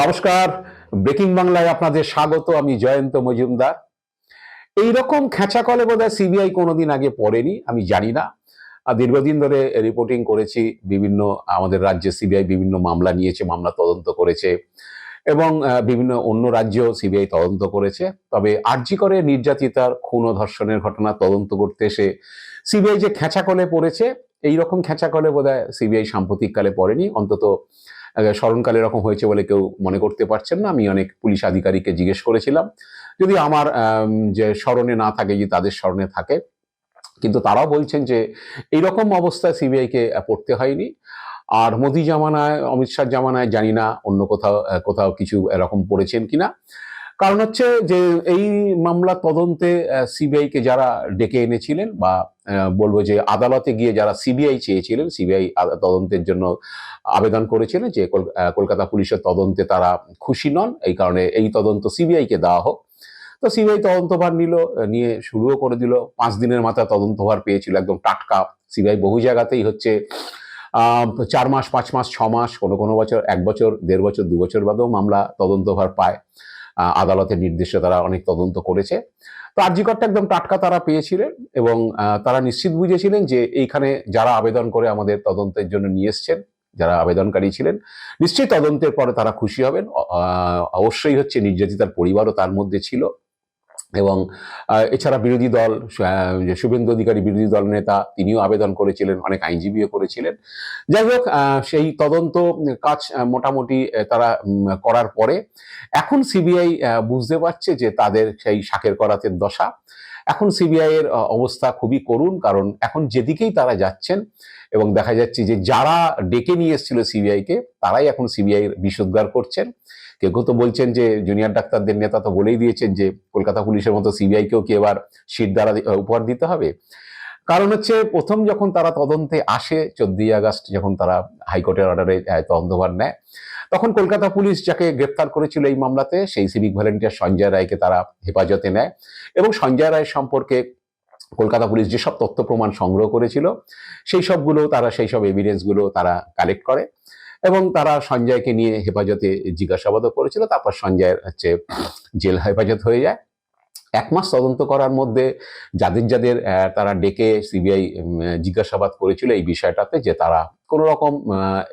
নমস্কার, ব্রেকিং বাংলায় আপনাদের স্বাগত, আমি জয়ন্ত মজুমদার। এই রকম খেঁচা কলে বোধহয় সিবিআই কোনোদিন আগে পড়েনি, আমি জানি না। দীর্ঘদিন ধরে রিপোর্টিং করেছি, বিভিন্ন আমাদের রাজ্যে সিবিআই বিভিন্ন মামলা নিয়েছে, মামলা তদন্ত করেছে, এবং বিভিন্ন অন্য রাজ্যেও সিবিআই তদন্ত করেছে। তবে আর্জি করে নির্যাতিতার খুন ও ধর্ষণের ঘটনা তদন্ত করতে এসে সিবিআই যে খেঁচা কলে পড়েছে, এই রকম খেঁচা কলে বোধহয় সিবিআই সাম্প্রতিককালে পড়েনি। অন্তত স্মরণকালে এরকম হয়েছে বলে কেউ মনে করতে পারছেন না। আমি অনেক পুলিশ আধিকারিককে জিজ্ঞেস করেছিলাম। যদি আমার যে স্মরণে না থাকে যে তাদের স্মরণে থাকে, কিন্তু তারাও বলছেন যে এইরকম অবস্থায় সিবিআইকে পড়তে হয়নি। আর মোদি জামানায়, অমিত শাহ জামানায় জানি না অন্য কোথাও কোথাও কিছু এরকম পড়েছেন কিনা। কারণ হচ্ছে যে এই মামলা তদন্তে সিবিআই কে যারা ডেকে এনেছিলেন বা বলব যে আদালতে গিয়ে যারা সিবিআই চেয়েছিলেন, সিবিআই তদন্তের জন্য আবেদন করেছিলেন যে কল- কলকাতা পুলিশের তদন্তে তারা খুশি নন। এই কারণে এই তদন্ত সিবিআই কে দেওয়া হোক। তো সিবিআই তদন্তভার নিল, নিয়ে শুরুও করে দিল। পাঁচ দিনের মাথায় তদন্তভার পেয়েছিল একদম টাটকা। সিবিআই বহু জায়গাতেই হচ্ছে চার মাস, পাঁচ মাস, ছ মাস, কোনো কোনো বছর, এক বছর, দেড় বছর, দু বছর বাদেও মামলা তদন্তভার পায়। আদালতের নির্দেশে তারা অনেক তদন্ত করেছে। তো আর্জিকরটা একদম টাটকা তারা পেয়েছিলেন এবং তারা নিশ্চিত বুঝেছিলেন যে এইখানে যারা আবেদন করে আমাদের তদন্তের জন্য নিয়ে এসছেন যারা আবেদনকারী ছিলেন, নিশ্চয়ই তদন্তের পরে তারা খুশি হবেন। অবশ্যই হচ্ছে নির্যাতিতার পরিবারও তার মধ্যে ছিল। এবং এছাড়া বিরোধী দল শুভেন্দু অধিকারী বিরোধী দল নেতা, তিনিও আবেদন করেছিলেন, অনেক আইনজীবীও করেছিলেন। যাই হোক সেই তদন্ত কাজ মোটামুটি তারা করার পরে এখন সিবিআই বুঝতে পারছে যে তাদের সেই শাকের করাতের দশা। এখন সিবিআই এর অবস্থা খুবই করুণ, কারণ এখন যেদিকেই তারা যাচ্ছেন এবং দেখা যাচ্ছে যে যারা ডেকে নিয়ে এসেছিল সিবিআইকে তারাই এখন সিবিআই এর বিষোদ্গার করছেন। কেউ কেউ তো বলছেন যে জুনিয়র ডাক্তারদের নেতা তো বলেই দিয়েছেন যে কলকাতা পুলিশের মতো সিবিআই কেও কি এবার সিট দ্বারা উপহার দিতে হবে? কারণ হচ্ছে প্রথম যখন তারা তদন্তে আসে, চোদ্দই আগস্ট যখন তারা হাইকোর্টের অর্ডারে তদন্তভার নেয়, তখন কলকাতা পুলিশ যাকে গ্রেপ্তার করেছিল এই মামলাতে, সেই সিভিক ভলেন্টিয়ার সঞ্জয় রায়কে তারা হেফাজতে নেয় এবং সঞ্জয় রায় সম্পর্কে কলকাতা পুলিশ যেসব তথ্য প্রমাণ সংগ্রহ করেছিল, সেই সবগুলো তারা, সেই সব এভিডেন্সগুলো তারা কালেক্ট করে। এবং তারা সঞ্জয়কে নিয়ে হেফাজতে জিজ্ঞাসাবাদও করেছিল, তারপর সঞ্জয়ের হচ্ছে জেল হেফাজত হয়ে যায়। এক মাস তদন্ত করার মধ্যে যাদের যাদের তারা ডেকে সিবিআই জিজ্ঞাসাবাদ করেছিল এই বিষয়টাতে যে তারা কোনো রকম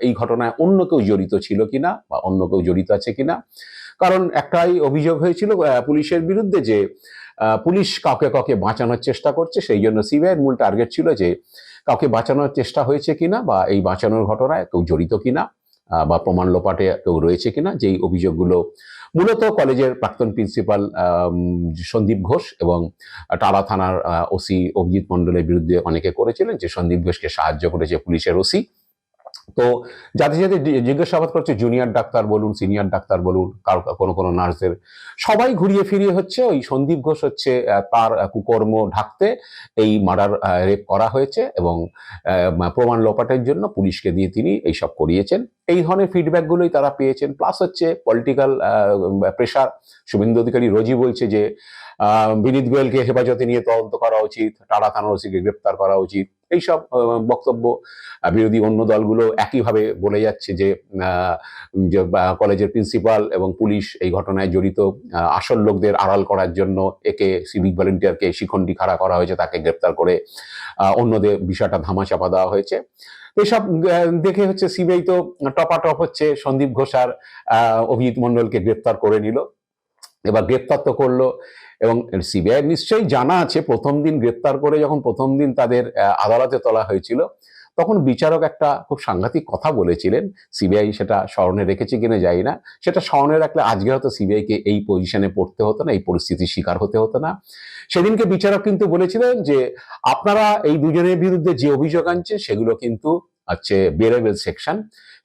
এই ঘটনায় অন্য কেউ জড়িত ছিল কিনা বা অন্য কেউ জড়িত আছে কিনা। কারণ একটাই অভিযোগ হয়েছিল পুলিশের বিরুদ্ধে যে পুলিশ কাউকে কাউকে বাঁচানোর চেষ্টা করছে, সেই জন্য সিবিআইয়ের মূল টার্গেট ছিল যে কাউকে বাঁচানোর চেষ্টা হয়েছে কিনা বা এই বাঁচানোর ঘটনায় কেউ জড়িত কিনা। বা প্রমাণ লোপাটে কেউ রয়েছে কিনা, যেই অভিযোগগুলো মূলত কলেজের প্রাক্তন প্রিন্সিপাল সন্দীপ ঘোষ এবং টালা থানার ওসি অভিজিৎ মণ্ডলের বিরুদ্ধে অনেকে করেছিলেন, যে সন্দীপ ঘোষকে সাহায্য করেছে পুলিশের ওসি। তো যাদের জি- জিজ্ঞাসাবাদ করছে জুনিয়র ডাক্তার বলুন সিনিয়র ডাক্তার বলুন, কারও কোনো কোনো নার্সের। সবাই ঘুরিয়ে ফিরিয়ে হচ্ছে, ওই সন্দীপ ঘোষ হচ্ছে তার কুকর্ম ঢাকতে এই মার্ডার রেপ করা হয়েছে এবং প্রমাণ লোপাটের জন্য পুলিশকে দিয়ে তিনি এইসব করিয়েছেন। এই ধরনের ফিডব্যাকগুলোই তারা পেয়েছেন। প্লাস হচ্ছে পলিটিক্যাল প্রেশার শুভেন্দু অধিকারী রোজই বলছে যে বিনীত গোয়েলকে হেফাজতে নিয়ে তদন্ত করা উচিত, টাটা থানার ওসিকে গ্রেপ্তার করা উচিত। এইসব বক্তব্য বিরোধী অন্য দলগুলো একইভাবে বলে যাচ্ছে যে কলেজের প্রিন্সিপাল এবং পুলিশ এই ঘটনায় জড়িত আসল লোকদের আড়াল করার জন্য একে সিভিক ভলেন্টিয়ারকে শিখণ্ডি খাড়া করা হয়েছে তাকে গ্রেপ্তার করে অন্যদের বিষয়টা ধামাচাপা দেওয়া হয়েছে। এসব দেখে হচ্ছে সিবিআই তো টপাটপ হচ্ছে সন্দীপ ঘোষ আর আহ, অভিজিৎ মণ্ডলকে গ্রেপ্তার করে নিল। এবার গ্রেপ্তার তো করল এবং সিবিআই নিশ্চয়ই জানা আছে, প্রথম দিন গ্রেপ্তার করে যখন প্রথম দিন তাদের আদালতে তোলা হয়েছিল, তখন বিচারক একটা খুব সাংঘাতিক কথা বলেছিলেন, সিবিআই সেটা স্মরণে রেখেছে কিনা যাই না, সেটা স্মরণে রাখলে আজকে হয়তো সিবিআইকে এই পজিশনে পড়তে হতো না, এই পরিস্থিতির শিকার হতে হতো না। সেদিনকে বিচারক কিন্তু বলেছিলেন যে, আপনারা এই দুজনের বিরুদ্ধে যে অভিযোগ আনছেন, সেগুলো কিন্তু হচ্ছে বেরেবেল সেকশন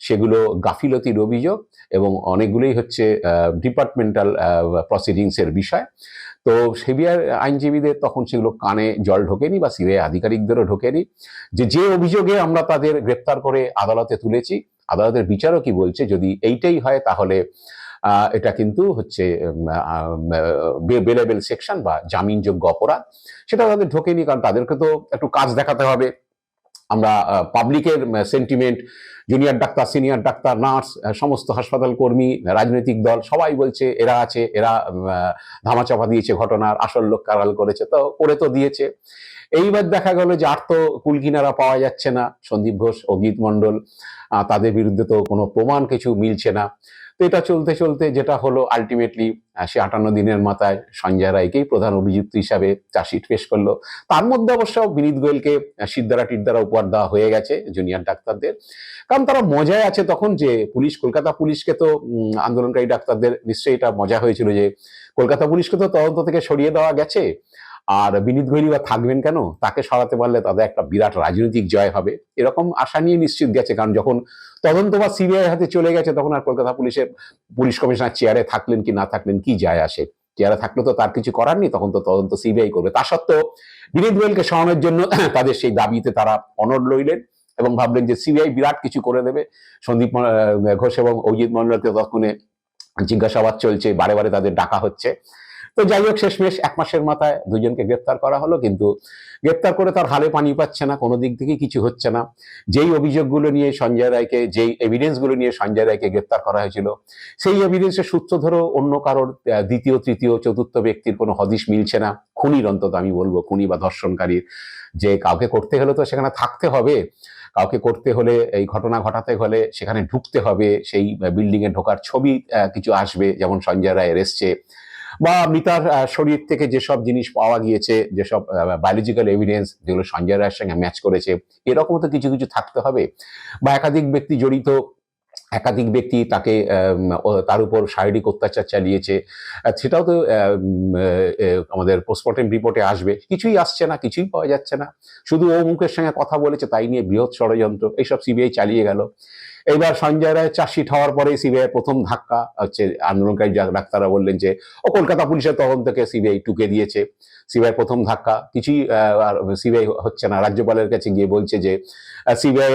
সেগুলো গাফিলতির অভিযোগ এবং অনেকগুলোই হচ্ছে ডিপার্টমেন্টাল প্রসিডিংসের বিষয়। তো সেবিআর আইনজীবীদের তখন সেগুলো কানে জল ঢোকেনি বা সিবিআই আধিকারিকদেরও ঢোকেনি। যে যে অভিযোগে আমরা তাদের গ্রেপ্তার করে আদালতে তুলেছি, আদালতের বিচারও কি বলছে যদি এইটাই হয় তাহলে এটা কিন্তু হচ্ছে বেলেবেল সেকশন বা জামিনযোগ্য অপরাধ। সেটা তাদের ঢোকেনি কারণ তাদেরকে তো একটু কাজ দেখাতে হবে। আমরা পাবলিকের sentiment junior doctor senior doctor nurse সমস্ত হাসপাতাল কর্মী রাজনৈতিক দল সবাই বলছে এরা আছে এরা ধামাচাপা দিয়েছে ঘটনার আসল লোক কারাল করেছে তো করে তো দিয়েছে। এইবার দেখা গেল যে আর তো কুলকিনারা পাওয়া যাচ্ছে না সন্দীপ ঘোষ মণ্ডল আহ, তাদের বিরুদ্ধে তো কোনো প্রমাণ কিছু মিলছে না। তো এটা চলতে চলতে যেটা হলো আলটিমেটলি সে আটান্ন দিনের মাথায় সঞ্জয় রায়কেই প্রধান অভিযুক্ত হিসাবে চার্জশিট পেশ করল। তার মধ্যে অবশ্য বিনীত গোয়েলকে সিদ্ধারা টিদ্দারা উপহার দেওয়া হয়ে গেছে জুনিয়র ডাক্তারদের। কারণ তারা মজায় আছে তখন যে পুলিশ, কলকাতা পুলিশকে তো আন্দোলনকারী ডাক্তারদের নিশ্চয়ই এটা মজা হয়েছিল যে কলকাতা পুলিশকে তো তদন্ত থেকে সরিয়ে দেওয়া গেছে। আর বিনীত গোয়েলি বা থাকবেন কেন? তাকে সরাতে পারলে তাদের একটা বিরাট রাজনৈতিক জয় হবে। এরকম আশা নিয়ে নিশ্চিত গেছে, কারণ যখন তদন্ত বা সিবিআই হাতে চলে গেছে, তখন আর কলকাতা পুলিশের পুলিশ কমিশনার চেয়ারে থাকলেন কি না থাকলেন, কি যায় আসে? চেয়ারে থাকলে তো তার কিছু করার নেই, তখন তো তদন্ত সিবিআই করবে। তা সত্ত্বেও বিনীত গোয়েলকে সরানোর জন্য তাদের সেই দাবিতে তারা অনড় লইলেন এবং ভাবলেন যে সিবিআই বিরাট কিছু করে দেবে। সন্দীপ ঘোষ এবং অজিত মন্ডলকে তখনে জিজ্ঞাসাবাদ চলছে, বারে বারে তাদের ডাকা হচ্ছে। তো যাই হোক, শেষমেশ এক মাসের মাথায় দুজনকে গ্রেপ্তার করা হলো, কিন্তু গ্রেপ্তার করে তার হালে পানি পাচ্ছে না, কোনো দিক থেকেই কিছু হচ্ছে না। যেই অভিযোগগুলো নিয়ে সঞ্জয় রায়কে, যেই এভিডেন্সগুলো নিয়ে সঞ্জয় রায়কে গ্রেপ্তার করা হয়েছিল, সেই এভিডেন্সের সূত্র ধরেও অন্য কারোর দ্বিতীয়, তৃতীয়, চতুর্থ ব্যক্তির কোনো হদিশ মিলছে না। খুনির অন্তত আমি বলব, খুনি বা ধর্ষণকারীর যে কাউকে করতে হলে তো সেখানে থাকতে হবে। কাউকে করতে হলে, এই ঘটনা ঘটাতে হলে সেখানে ঢুকতে হবে। সেই বিল্ডিং এ ঢোকার ছবি কিছু আসবে, যেমন সঞ্জয় রায়ের এসছে। বা মিতার শরীর থেকে যেসব জিনিস পাওয়া গিয়েছে, যেসব বায়োলজিক্যাল এভিডেন্স যেগুলো সঞ্জয় রায়ের সঙ্গে ম্যাচ করেছে, এরকম তো কিছু কিছু থাকতে হবে। বা একাধিক ব্যক্তি জড়িত, একাধিক ব্যক্তি তাকে তার উপর শারীরিক অত্যাচার চালিয়েছে সেটাও তো আমাদের পোস্টমর্টেম রিপোর্টে আসবে। কিছুই আসছে না, কিছুই পাওয়া যাচ্ছে না। শুধু ও মুখের সঙ্গে কথা বলেছে, তাই নিয়ে বৃহৎ ষড়যন্ত্র, এইসব সিবিআই চালিয়ে গেল। এইবার সঞ্জয় রায় চার্জশিট হওয়ার পরে সিবিআই প্রথম ধাক্কা, হচ্ছে আন্দোলনকারী ডাক্তাররা বললেন যে, ও কলকাতা পুলিশের তদন্তকে সিবিআই টুকে দিয়েছে। সিবিআই প্রথম ধাক্কা, কিছুই সিবিআই হচ্ছে না, রাজ্যপালের কাছে গিয়ে বলছে যে সিবিআই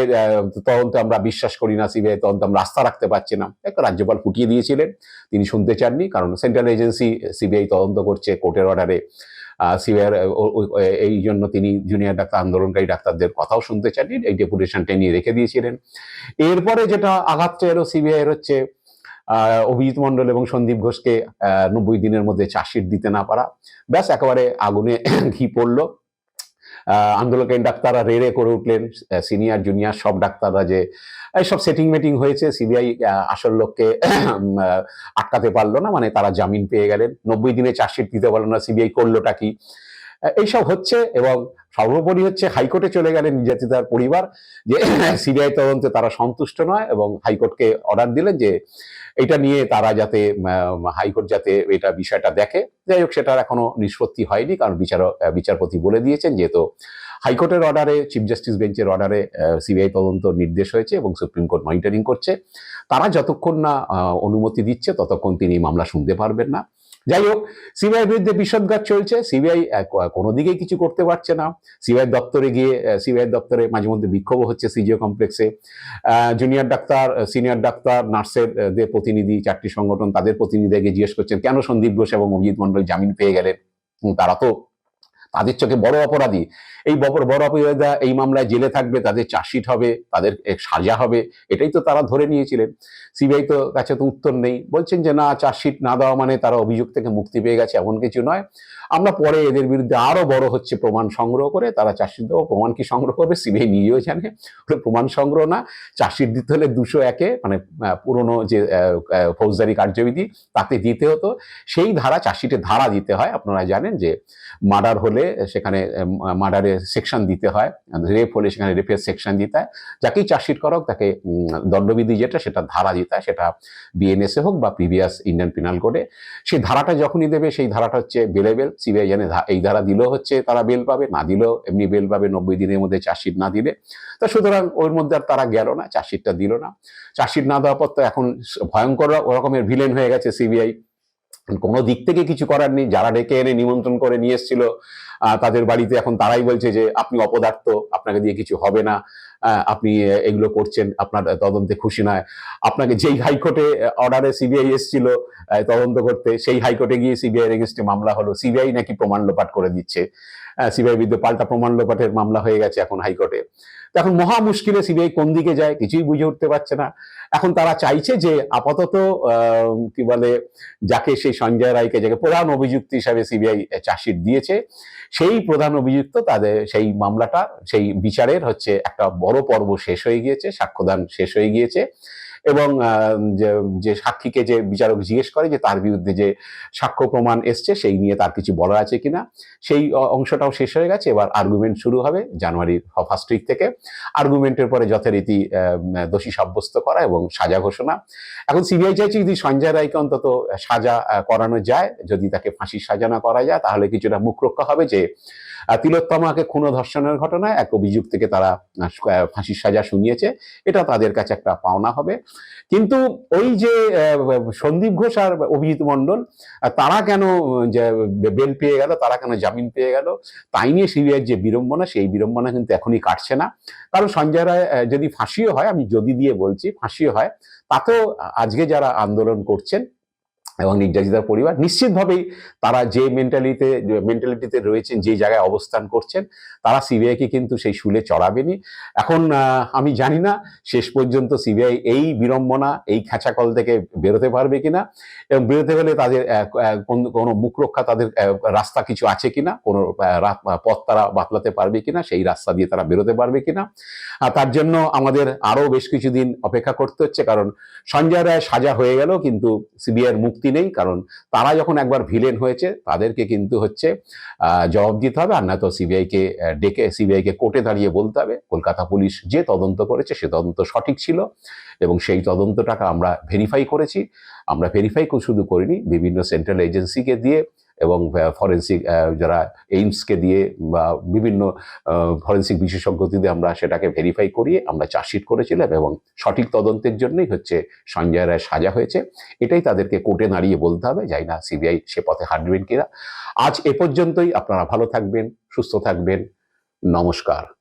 তদন্ত আমরা বিশ্বাস করি না সিবিআই তদন্ত আমরা আস্থা রাখতে পারছি না। এক রাজ্যপাল ফুটিয়ে দিয়েছিলেন, তিনি শুনতে চাননি, কারণ সেন্ট্রাল এজেন্সি সিবিআই তদন্ত করছে কোর্টের অর্ডারে সিবিআই এই জন্য তিনি জুনিয়র ডাক্তার, আন্দোলনকারী ডাক্তারদের কথাও শুনতে চাননি, এই ডেপুটেশনটা নিয়ে রেখে দিয়েছিলেন। এরপরে যেটা আঘাতটা এলো সিবিআই এর হচ্ছে অভিজিৎ মণ্ডল এবং সন্দীপ ঘোষকে নব্বই দিনের মধ্যে চার্জশিট দিতে না পারা, ব্যাস একেবারে আগুনে ঘি পড়ল। আহ, আন্দোলনকারী ডাক্তাররা রে করে উঠলেন সিনিয়র জুনিয়র সব ডাক্তাররা যে এইসব সেটিং মেটিং হয়েছে সিবিআই আসল লোককে আটকাতে পারল না মানে তারা জামিন পেয়ে গেলেন। নব্বই দিনে চার্জশিট দিতে পারল না সিবিআই করলোটা কি? এইসব হচ্ছে এবং সর্বোপরি হচ্ছে হাইকোর্টে চলে গেলেন নির্যাতিতার পরিবার যে সিবিআই তদন্তে তারা সন্তুষ্ট নয় এবং হাইকোর্টকে অর্ডার দিলেন যে এটা নিয়ে তারা যাতে হাইকোর্ট যাতে এটা বিষয়টা দেখে। যাই হোক, সেটার এখনও নিষ্পত্তি হয়নি, কারণ বিচার বিচারপতি বলে দিয়েছেন যেহেতু হাইকোর্টের অর্ডারে, চিফ জাস্টিস বেঞ্চের অর্ডারে সিবিআই তদন্ত নির্দেশ হয়েছে এবং সুপ্রিম কোর্ট মনিটরিং করছে। তারা যতক্ষণ না অনুমতি দিচ্ছে, ততক্ষণ তিনি মামলা শুনতে পারবেন না। যাই হোক সিবিআই বিরুদ্ধে বিষদঘাত চলছে। সিবিআই কোনো দিকেই কিছু করতে পারছে না। সিবিআই দপ্তরে গিয়ে সিবিআই দপ্তরে মাঝে মধ্যে বিক্ষোভ হচ্ছে সিজিও কমপ্লেক্সে। জুনিয়র ডাক্তার সিনিয়র ডাক্তার, নার্সের দের প্রতিনিধি, চারটি সংগঠন তাদের প্রতিনিধিকে জিজ্ঞেস করছেন, কেন সন্দীপ ঘোষ এবং অভিজিৎ মণ্ডল জামিন পেয়ে গেলেন? তারা তো তাদের চোখে বড় অপরাধী। এই বড় বড় অপরাধীরা এই মামলায় জেলে থাকবে, তাদের চার্জশিট হবে, তাদের সাজা হবে, এটাই তো তারা ধরে নিয়েছিলেন। সিবিআই তো কাছে তো উত্তর নেই। বলছেন যে, না, চার্জশিট না দেওয়া মানে তারা অভিযোগ থেকে মুক্তি পেয়ে গেছে, এমন কিছু নয়। আমরা পরে এদের বিরুদ্ধে আরও বড় হচ্ছে প্রমাণ সংগ্রহ করে, তারা দেবো, প্রমাণ কি সংগ্রহ করবে সিবিআই নিজেও জানে, ওটা প্রমাণ সংগ্রহ না, চার্জশিট দিতে হলে দুশো একে মানে পুরনো যে ফৌজদারি কার্যবিধি, তাতে দিতে হতো। সেই ধারা, চার্জশিটের ধারা দিতে হয়, আপনারা জানেন যে মার্ডার হলে সেখানে মার্ডারের সেকশন দিতে হয়, রেপ হলে সেখানে রেপের সেকশন দিতে হয়। যাকেই চার্জশিট করা হোক তাকে দণ্ডবিধি যেটা, সেটা ধারা দিতে হয়, সেটা বিএনএসএ হোক বা প্রিভিয়াস ইন্ডিয়ান পিনাল কোডে। সেই ধারাটা যখনই দেবে, সেই ধারাটা হচ্ছে বেলেবেল সিবিআই জানে এই ধারা দিলেও হচ্ছে তারা বেল পাবে, না দিলেও এমনি বেল পাবে নব্বই দিনের মধ্যে চার্জশিট না দিলে। তো সুতরাং ওর মধ্যে আর তারা গেল না, চার্জশিটটা দিল না। চার্জশিট না দেওয়ার পর তো এখন ভয়ঙ্কর ওরকমের ভিলেন হয়ে গেছে সিবিআই। কোনো দিক থেকে কিছু করার নেই, যারা ডেকে এনে নিমন্ত্রণ করে নিয়ে এসেছিল তাদের বাড়িতে এখন তারাই বলছে যে, আপনি অপদার্থ, আপনাকে দিয়ে কিছু হবে না। আপনি এগুলো করছেন, আপনার তদন্তে খুশি নয়। আপনাকে যেই হাইকোর্টে অর্ডারে সিবিআই এসেছিল তদন্ত করতে, সেই হাইকোর্টে গিয়ে সিবিআই এগেনস্টে মামলা হলো। সিবিআই নাকি প্রমাণ লোপাট করে দিচ্ছে। সিবিআই বিরুদ্ধে পাল্টা প্রমাণ লোপাটের মামলা হয়ে গেছে এখন হাইকোর্টে। এখন মহা মুশকিলে সিবিআই কোন দিকে যায় কিছুই বুঝে উঠতে পারছে না। এখন তারা চাইছে যে আপাতত কি বলে, যাকে সেই সঞ্জয় রায়কে, যাকে প্রধান অভিযুক্ত হিসাবে সিবিআই চাষির দিয়েছে, সেই প্রধান অভিযুক্ত তাদের, সেই মামলাটা, সেই বিচারের হচ্ছে একটা বড় পর্ব শেষ হয়ে গিয়েছে, সাক্ষ্যদান শেষ হয়ে গিয়েছে। এবং যে- সাক্ষীকে যে বিচারক জিজ্ঞেস করে যে তার বিরুদ্ধে যে সাক্ষ্য প্রমাণ এসছে, সেই নিয়ে তার কিছু বলার আছে কিনা, সেই অংশটাও শেষ হয়ে গেছে। এবার আর্গুমেন্ট শুরু হবে জানুয়ারির ফার্স্ট উইক থেকে। আর্গুমেন্টের পরে যথারীতি দোষী সাব্যস্ত করা এবং সাজা ঘোষণা। এখন সিবিআই চাইছে যদি সঞ্জয় রায়কে অন্তত সাজা করানো যায়, যদি তাকে ফাঁসির সাজা না করা যায়, তাহলে কিছুটা মুখ রক্ষা হবে যে তিলোত্তমাকে খুন ধর্ষণের ঘটনায় এক অভিযুক্তকে তারা ফাঁসির সাজা শুনিয়েছে। এটা তাদের কাছে একটা পাওনা হবে। কিন্তু ওই যে সন্দীপ ঘোষ আর অভিজিৎ মণ্ডল তারা কেন বেল পেয়ে গেল, তারা কেন জামিন পেয়ে গেল, তাই নিয়ে সিবিআই যে বিড়ম্বনা, সেই বিড়ম্বনা কিন্তু এখনই কাটছে না। কারণ সঞ্জয় রায় যদি ফাঁসিও হয়, আমি যদি দিয়ে বলছি, ফাঁসিও হয়, তাতেও আজকে যারা আন্দোলন করছেন এবং নির্যাতিতার পরিবার, নিশ্চিতভাবেই তারা যে মেন্টালিতে মেন্টালিটিতে রয়েছেন, যে জায়গায় অবস্থান করছেন, তারা সিবিআইকে কিন্তু সেই শুলে চড়াবেনি। এখন আমি জানি না শেষ পর্যন্ত সিবিআই এই বিড়ম্বনা, এই খাঁচাকল থেকে বেরোতে পারবে কিনা এবং বেরোতে হলে তাদের কোনো মুখ রক্ষা তাদের রাস্তা কিছু আছে কিনা, কোনো পথ তারা বাতলাতে পারবে কিনা, সেই রাস্তা দিয়ে তারা বেরোতে পারবে কিনা। তার জন্য আমাদের আরও বেশ কিছুদিন অপেক্ষা করতে হচ্ছে, কারণ সঞ্জয় রায় সাজা হয়ে গেল কিন্তু সিবিআইয়ের মুক্তি নেই, কারণ তারা যখন একবার ভিলেন হয়েছে, তাদেরকে কিন্তু হচ্ছে জবাব দিতে হবে। আর না তো সিবিআইকে ডেকে সিবিআইকে কোর্টে দাঁড়িয়ে বলতে হবে। কলকাতা পুলিশ যে তদন্ত করেছে, সে তদন্ত সঠিক ছিল এবং সেই তদন্তটাকে আমরা ভেরিফাই করেছি। আমরা ভেরিফাই শুধু করিনি, বিভিন্ন সেন্ট্রাল এজেন্সিকে দিয়ে এবং ফরেন্সিক যারা এইমসকে দিয়ে বা বিভিন্ন ফরেন্সিক বিশেষজ্ঞ দিয়ে আমরা সেটাকে ভেরিফাই করিয়ে আমরা চার্জশিট করেছিলাম এবং সঠিক তদন্তের জন্যই হচ্ছে সঞ্জয় রায় সাজা হয়েছে। এটাই তাদেরকে কোর্টে দাঁড়িয়ে বলতে হবে। যাই না, সিবিআই সে পথে হাঁটবেন কিনা। আজ এ পর্যন্তই। আপনারা ভালো থাকবেন, সুস্থ থাকবেন। নমস্কার।